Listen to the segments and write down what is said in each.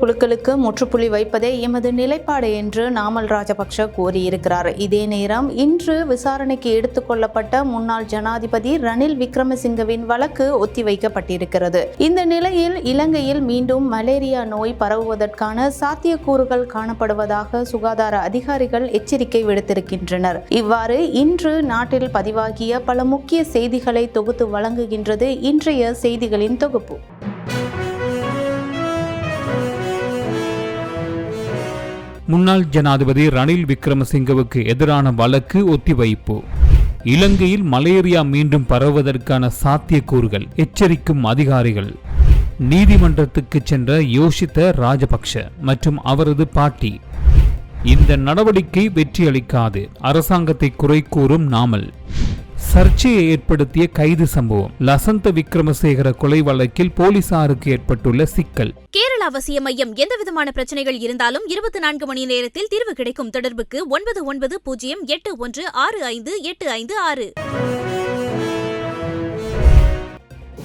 குழுக்களுக்கு முற்றுப்புள்ளி வைப்பதே எமது நிலைப்பாடு என்று நாமல் ராஜபக்ஷ கூறியிருக்கிறார். இதே நேரம் இன்று விசாரணைக்கு எடுத்துக்கொள்ளப்பட்ட முன்னாள் ஜனாதிபதி ரணில் விக்ரமசிங்கவின் வழக்கு ஒத்திவைக்கப்பட்டிருக்கிறது. இந்த நிலையில் இலங்கையில் மீண்டும் மலேரியா நோய் பரவுவதற்கான சாத்தியக்கூறுகள் காணப்படுவதாக சுகாதார அதிகாரிகள் எச்சரிக்கை விடுத்திருக்கின்றனர். இவ்வாறு இன்று நாட்டில் பதிவாகிய பல முக்கிய செய்திகளை தொகுத்து வழங்குகின்றது இன்றைய செய்திகளின் தொகுப்பு. முன்னாள் ஜனாதிபதி ரணில் விக்ரமசிங்கவுக்கு எதிரான வழக்கு ஒத்திவைப்பு. இலங்கையில் மலேரியா மீண்டும் பரவுவதற்கான சாத்தியக்கூறுகள் எச்சரிக்கும் அதிகாரிகள். நீதிமன்றத்துக்கு சென்ற யோசித்த ராஜபக்ஷ மற்றும் அவரது பாட்டி. இந்த நடவடிக்கை வெற்றியளிக்காது. அரசாங்கத்தை குறை கூறும் நாமல். சர்ச்சையை ஏற்படுத்திய கைது சம்பவம். லசந்த விக்ரமசேகர கொலை வழக்கில் போலீசாருக்கு ஏற்பட்டுள்ள சிக்கல். கேரள அவசிய மையம் எந்தவிதமான பிரச்சனைகள் இருந்தாலும் இருபத்தி நான்கு மணி நேரத்தில் தீர்வு கிடைக்கும் தொடர்புக்கு ஒன்பது ஒன்பது பூஜ்ஜியம் எட்டு ஒன்று ஆறு ஐந்து எட்டு ஐந்து ஆறு.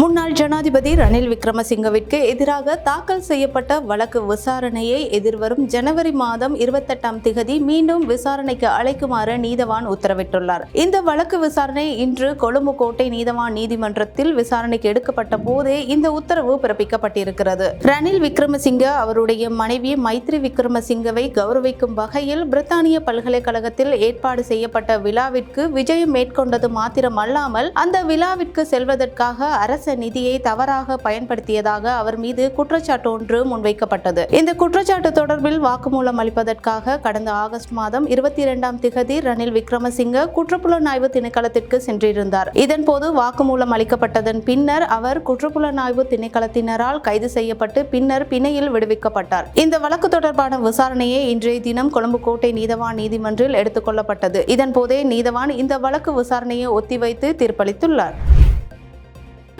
முன்னாள் ஜனாதிபதி ரணில் விக்ரமசிங்கவிற்கு எதிராக தாக்கல் செய்யப்பட்ட வழக்கு விசாரணையை எதிர்வரும் ஜனவரி மாதம் இருபத்தெட்டாம் திகதி மீண்டும் விசாரணைக்கு அழைக்குமாறு நீதவான் உத்தரவிட்டுள்ளார். இந்த வழக்கு விசாரணை இன்று கொழும்பு கோட்டை நீதவான் நீதிமன்றத்தில் விசாரணைக்கு எடுக்கப்பட்ட போதே இந்த உத்தரவு பிறப்பிக்கப்பட்டிருக்கிறது. ரணில் விக்ரமசிங்க அவருடைய மனைவி மைத்ரி விக்ரமசிங்கவை கௌரவிக்கும் வகையில் பிரித்தானிய பல்கலைக்கழகத்தில் ஏற்பாடு செய்யப்பட்ட விழாவிற்கு விஜயம் மேற்கொண்டது மாத்திரமல்லாமல் அந்த விழாவிற்கு செல்வதற்காக அரசு நிதியை தவறாக பயன்படுத்தியதாக அவர் மீது குற்றச்சாட்டு ஒன்று முன்வைக்கப்பட்டது. இந்த குற்றச்சாட்டு தொடர்பில் வாக்குமூலம் அளிப்பதற்காக கடந்த ஆகஸ்ட் மாதம் இருபத்தி இரண்டாம் திகதி ரணில் விக்ரமசிங்க குற்றப்புலனாய்வு திணைக்களத்திற்கு சென்றிருந்தார். இதன்போது வாக்குமூலம் அளிக்கப்பட்டதன் பின்னர் அவர் குற்றப்புலனாய்வு திணைக்களத்தினரால் கைது செய்யப்பட்டு பின்னர் பிணையில் விடுவிக்கப்பட்டார். இந்த வழக்கு தொடர்பான விசாரணையை இன்றைய தினம் கொழும்பு கோட்டை நீதவான் நீதிமன்றில் எடுத்துக் கொள்ளப்பட்டது. இதன்போதே நீதவான் இந்த வழக்கு விசாரணையை ஒத்திவைத்து தீர்ப்பளித்துள்ளார்.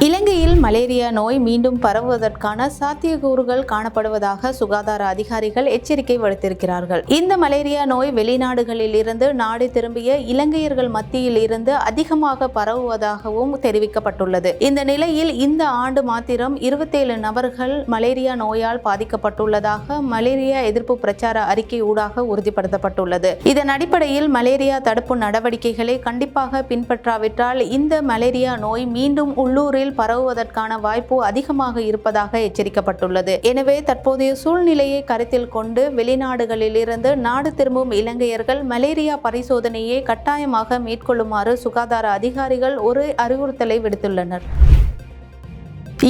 இலங்கையில் மலேரியா நோய் மீண்டும் பரவுவதற்கான சாத்தியக்கூறுகள் காணப்படுவதாக சுகாதார அதிகாரிகள் எச்சரிக்கை விடுத்திருக்கிறார்கள். இந்த மலேரியா நோய் வெளிநாடுகளில் இருந்து நாடு திரும்பிய இலங்கையர்கள் மத்தியில் இருந்து அதிகமாக பரவுவதாகவும் தெரிவிக்கப்பட்டுள்ளது. இந்த நிலையில் இந்த ஆண்டு மாத்திரம் இருபத்தேழு நபர்கள் மலேரியா நோயால் பாதிக்கப்பட்டுள்ளதாக மலேரியா எதிர்ப்பு பிரச்சார அறிக்கை ஊடாக உறுதிப்படுத்தப்பட்டுள்ளது. இதன் அடிப்படையில் மலேரியா தடுப்பு நடவடிக்கைகளை கண்டிப்பாக பின்பற்றாவிட்டால் இந்த மலேரியா நோய் மீண்டும் உள்ளூரில் பரவுவதற்கான வாய்ப்பு அதிகமாக இருப்பதாக எச்சரிக்கப்பட்டுள்ளது. எனவே தற்போதைய சூழ்நிலையை கருத்தில் கொண்டு வெளிநாடுகளிலிருந்து நாடு திரும்பும் இலங்கையர்கள் மலேரியா பரிசோதனையை கட்டாயமாக மேற்கொள்ளுமாறு சுகாதார அதிகாரிகள் ஒரு அறிவுறுத்தலை விடுத்துள்ளனர்.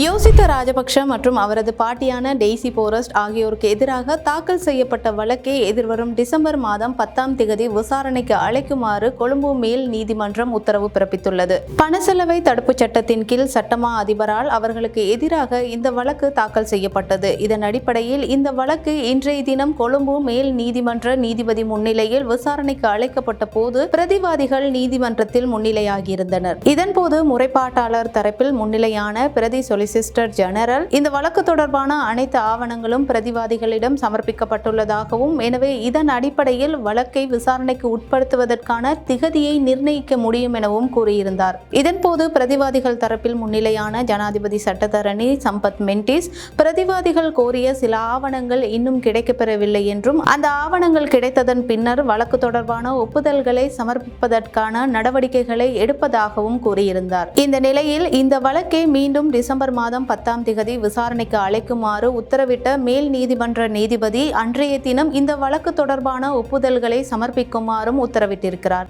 யோசித்த ராஜபக்ஷ மற்றும் அவரது பாட்டியான டெய்சி போரஸ்ட் ஆகியோருக்கு எதிராக தாக்கல் செய்யப்பட்ட வழக்கை எதிர்வரும் டிசம்பர் மாதம் பத்தாம் திகதி விசாரணைக்கு அழைக்குமாறு கொழும்பு மேல் நீதிமன்றம் உத்தரவு பிறப்பித்துள்ளது. பணச்செலவை தடுப்புச் சட்டத்தின் கீழ் சட்டமா அதிபரால் அவர்களுக்கு எதிராக இந்த வழக்கு தாக்கல் செய்யப்பட்டது. இதன் அடிப்படையில் இந்த வழக்கு இன்றைய தினம் கொழும்பு மேல் நீதிமன்ற நீதிபதி முன்னிலையில் விசாரணைக்கு அழைக்கப்பட்ட போது பிரதிவாதிகள் நீதிமன்றத்தில் முன்னிலையாகியிருந்தனர். இதன்போது முறைப்பாட்டாளர் தரப்பில் முன்னிலையான பிரதி சொலிசிஸ்டர் ஜெனரல். இந்த வழக்கு தொடர்பான அனைத்து ஆவணங்களும் பிரதிவாதிகளிடம் சமர்ப்பிக்கப்பட்டுள்ளதாகவும் எனவே இதன் அடிப்படையில் வழக்கை விசாரணைக்கு உட்படுத்துவதற்கான திகதியை நிர்ணயிக்க முடியும் எனவும் கூறியிருந்தார். இதன்போது பிரதிவாதிகள் தரப்பில் முன்னிலையான ஜனாதிபதி சட்டத்தரணி சம்பத் மென்டிஸ் பிரதிவாதிகள் கோரிய சில ஆவணங்கள் இன்னும் கிடைக்கப்பெறவில்லை என்றும் அந்த ஆவணங்கள் கிடைத்ததன் பின்னர் வழக்கு தொடர்பான ஒப்புதல்களை சமர்ப்பிப்பதற்கான நடவடிக்கைகளை எடுப்பதாகவும் கூறியிருந்தார். இந்த நிலையில் இந்த வழக்கை மீண்டும் டிசம்பர் மாதம் பத்தாம் திகதி விசாரணைக்கு அழைக்குமாறு உத்தரவிட்ட மேல் நீதிமன்ற நீதிபதி அன்றைய தினம் இந்த வழக்கு தொடர்பான ஒப்புதல்களை சமர்ப்பிக்குமாறும் உத்தரவிட்டிருக்கிறார்.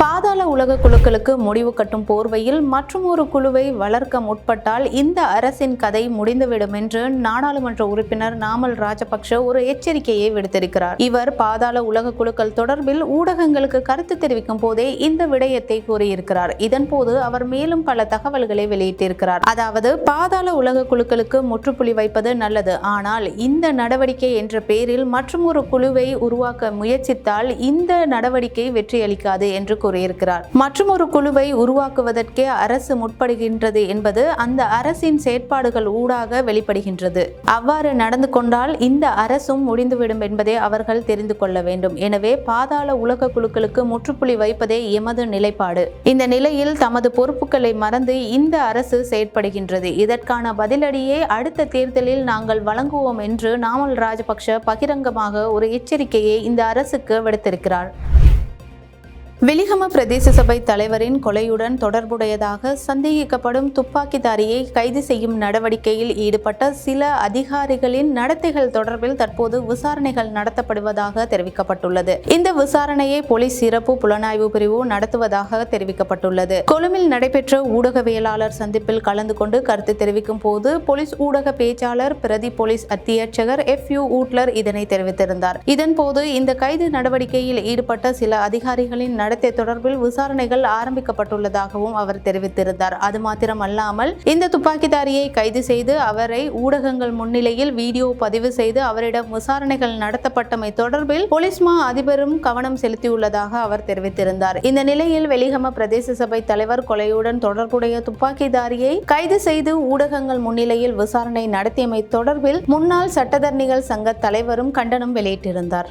பாதாள உலக குழுக்களுக்கு முடிவு கட்டும் போர்வையில் மற்றும் ஒரு குழுவை வளர்க்க முற்பட்டால் இந்த அரசின் கதை முடிந்துவிடும் என்று நாடாளுமன்ற உறுப்பினர் நாமல் ராஜபக்ஷ ஒரு எச்சரிக்கையை விடுத்திருக்கிறார். இவர் பாதாள உலக குழுக்கள் தொடர்பில் ஊடகங்களுக்கு கருத்து தெரிவிக்கும் போதே இந்த விடயத்தை கூறியிருக்கிறார். இதன்போது அவர் மேலும் பல தகவல்களை வெளியிட்டிருக்கிறார். அதாவது பாதாள உலக குழுக்களுக்கு முற்றுப்புள்ளி வைப்பது நல்லது. ஆனால் இந்த நடவடிக்கை என்ற பெயரில் மற்றும் ஒரு குழுவை உருவாக்க முயற்சித்தால் இந்த நடவடிக்கை வெற்றியளிக்காது என்று கூறியிருக்கிறார். மற்றும் ஒரு குழுவை உருவாக்குவதற்கே அரசு முற்படுகின்றது என்பது அந்த அரசின் செயற்பாடுகள் ஊடாக வெளிப்படுகின்றது. அவ்வாறு நடந்து கொண்டால் இந்த அரசும் முடிந்துவிடும் என்பதை அவர்கள் தெரிந்து கொள்ள வேண்டும். எனவே பாதாள உலக குழுக்களுக்கு முற்றுப்புள்ளி வைப்பதே எமது நிலைப்பாடு. இந்த நிலையில் தமது பொறுப்புகளை மறந்து இந்த அரசு செயற்படுகின்றது. இதற்கான பதிலடியை அடுத்த தேர்தலில் நாங்கள் வழங்குவோம் என்று நாமல் ராஜபக்ஷ பகிரங்கமாக ஒரு எச்சரிக்கையை இந்த அரசுக்கு விடுத்திருக்கிறார். வெலிகம பிரதேச சபை தலைவரின் கொலையுடன் தொடர்புடையதாக சந்தேகிக்கப்படும் துப்பாக்கிதாரியை கைது செய்யும் நடவடிக்கையில் ஈடுபட்ட சில அதிகாரிகளின் நடத்தைகள் தொடர்பில் தற்போது விசாரணைகள் நடத்தப்படுவதாக தெரிவிக்கப்பட்டுள்ளது. இந்த விசாரணையை போலீஸ் சிறப்பு புலனாய்வு பிரிவு நடத்துவதாக தெரிவிக்கப்பட்டுள்ளது. கொழும்பில் நடைபெற்ற ஊடகவியலாளர் சந்திப்பில் கலந்து கொண்டு கருத்து தெரிவிக்கும் போது போலீஸ் ஊடக பேச்சாளர் பிரதி போலீஸ் அத்தியட்சகர் எஃப். யூ. ஊட்லர் இதனை தெரிவித்திருந்தார். இதன்போது இந்த கைது நடவடிக்கையில் ஈடுபட்ட சில அதிகாரிகளின் நடத்திய தொடர்பில் விசாரணைகள் ஆரம்பிக்கப்பட்டுள்ளதாகவும் அவர் தெரிவித்திருந்தார். அது மாத்திரமல்லாமல் இந்த துப்பாக்கிதாரியை கைது செய்து அவரை ஊடகங்கள் முன்னிலையில் வீடியோ பதிவு செய்து அவரிடம் விசாரணைகள் நடத்தப்பட்டமை தொடர்பில் போலீஸ் மா அதிபரும் கவனம் செலுத்தியுள்ளதாக அவர் தெரிவித்திருந்தார். இந்த நிலையில் வெலிகம பிரதேச சபை தலைவர் கொலையுடன் தொடர்புடைய துப்பாக்கிதாரியை கைது செய்து ஊடகங்கள் முன்னிலையில் விசாரணை நடத்தியமை தொடர்பில் முன்னாள் சட்டத்தரணிகள் சங்க தலைவரும் கண்டனம் வெளியிட்டிருந்தார்.